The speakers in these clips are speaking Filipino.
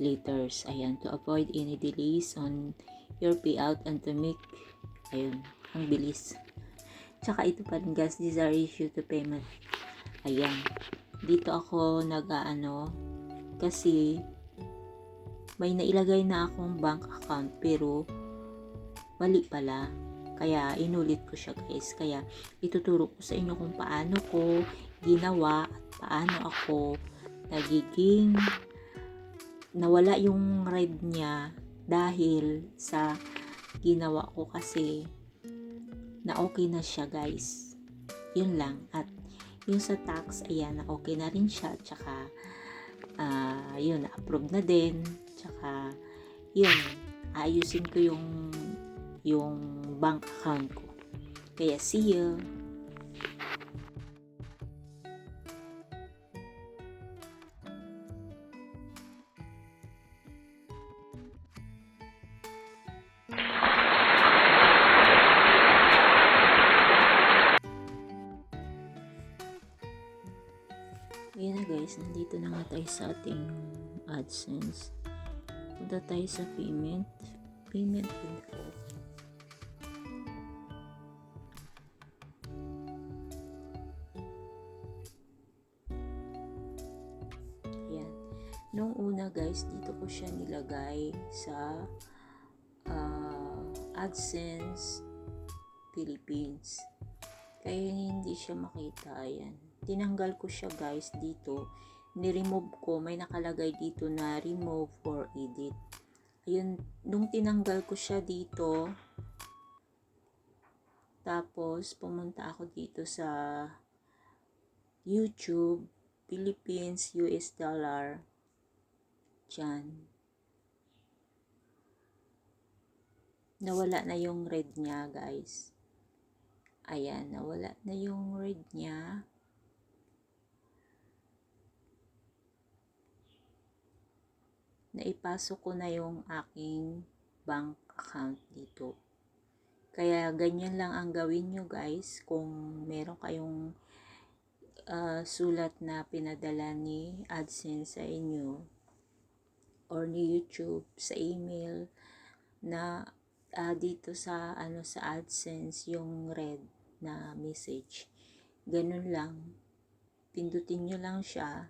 letters. Ayan, to avoid any delays on your payout and to make, ayun, ang bilis. Tsaka ito pa rin guys, these are issue to payment. Ayan. Dito ako nag-ano, kasi may nailagay na akong bank account pero mali pala. Kaya inulit ko siya guys. Kaya ituturo ko sa inyo kung paano ko ginawa at paano ako nagiging nawala yung red niya dahil sa ginawa ko kasi na okay na siya guys. Yun lang. At yung sa tax, ayan, na okay na rin siya. Tsaka, ah yun, approve na din. Tsaka, yun, ayusin ko yung yung bank account ko. Kaya, see you! Ayan na guys, nandito na nga tayo sa ating AdSense. Punta tayo sa payment. Payment info. Ayan. Nung una guys, dito ko siya nilagay sa ah, AdSense Philippines. Kaya hindi siya makita. Ayan. Tinanggal ko siya guys dito. Ni-remove ko. May nakalagay dito na remove or edit. Ayun. Nung tinanggal ko siya dito tapos pumunta ako dito sa YouTube Philippines US dollar. Dyan nawala na yung red niya guys ayan nawala na yung red niya. Naipasok ko na yung aking bank account dito. Kaya ganyan lang ang gawin nyo guys. Kung meron kayong uh, sulat na pinadala ni AdSense sa inyo or ni YouTube sa email na uh, dito sa ano sa AdSense yung red na message. Ganun lang. Pindutin nyo lang siya.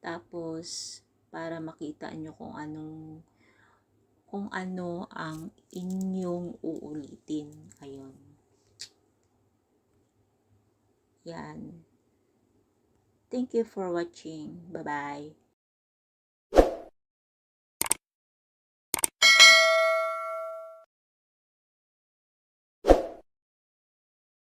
Tapos para makita nyo kung anong kung ano ang inyong uulitin. Ayun. Yan. Thank you for watching. Bye-bye.